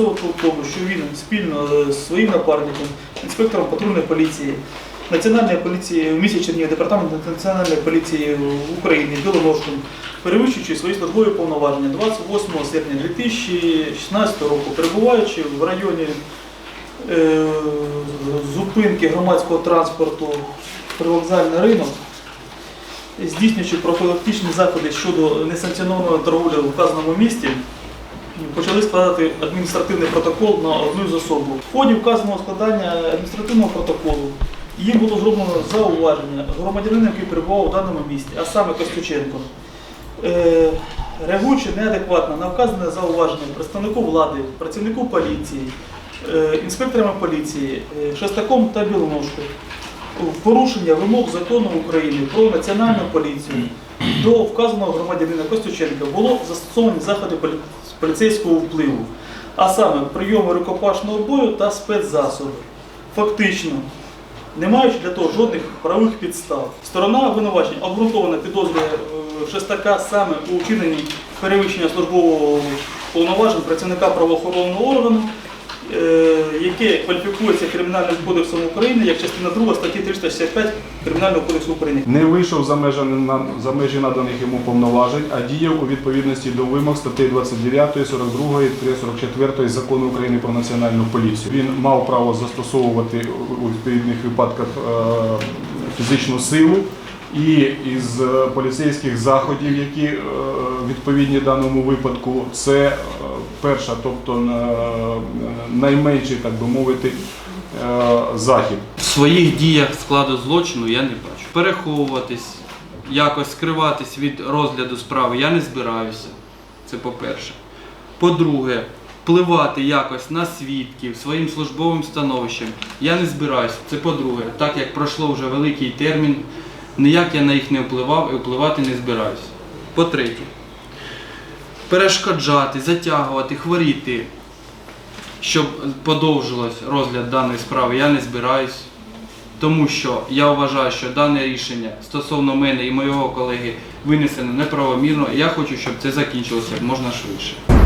у тому, що він спільно з своїм напарником, інспектором патрульної поліції, Національної поліції в місті Чернігів, департаменту Національної поліції України Білоножком, перевищуючи свої службові повноваження. 28 серпня 2016 року, перебуваючи в районі е, зупинки громадського транспорту привокзальний ринок, здійснюючи профілактичні заходи щодо несанкціонованої торговлі в вказаному місті, почали складати адміністративний протокол на одну з особу. В ході вказаного складання адміністративного протоколу їм було зроблено зауваження громадянина, який перебував у даному місті, а саме Костюченко. Е, Реагуючи неадекватно на вказане зауваження представнику влади, працівнику поліції, е, інспекторами поліції, е, Шестаком та Білоножкою, в порушення вимог закону України про національну поліцію до вказаного громадянина Костюченка було застосовані заходи поліцейського впливу, а саме прийоми рукопашного бою та спецзасоби. Фактично, не маючи для того жодних правових підстав. Сторона обвинувачень обґрунтовано підозрює е, Шестака саме у вчиненні перевищення службового повноважень працівника правоохоронного органу, яке кваліфікується Кримінальним кодексом України як частина 2 статті 365 Кримінального кодексу України. не вийшов за межі, за межі наданих йому повноважень, а діяв у відповідності до вимог статей 29, 42, 44 Закону України про національну поліцію. Він мав право застосовувати у відповідних випадках е, фізичну силу. І із е, поліцейських заходів, які е, відповідні даному випадку, це е, перша, тобто найменший, так би мовити, захід. В своїх діях складу злочину я не бачу. Переховуватись, якось скриватись від розгляду справи я не збираюся. Це по-перше. По-друге, впливати якось на свідків своїм службовим становищем я не збираюся. Це по-друге, так як пройшло вже великий термін, ніяк я на їх не впливав і впливати не збираюся. По-третє, перешкоджати, затягувати, хворіти щоб подовжилось розгляд даної справи, я не збираюсь. Тому що я вважаю, що дане рішення стосовно мене і моєго колеги винесено неправомірно. і Я хочу, щоб це закінчилося як можна швидше.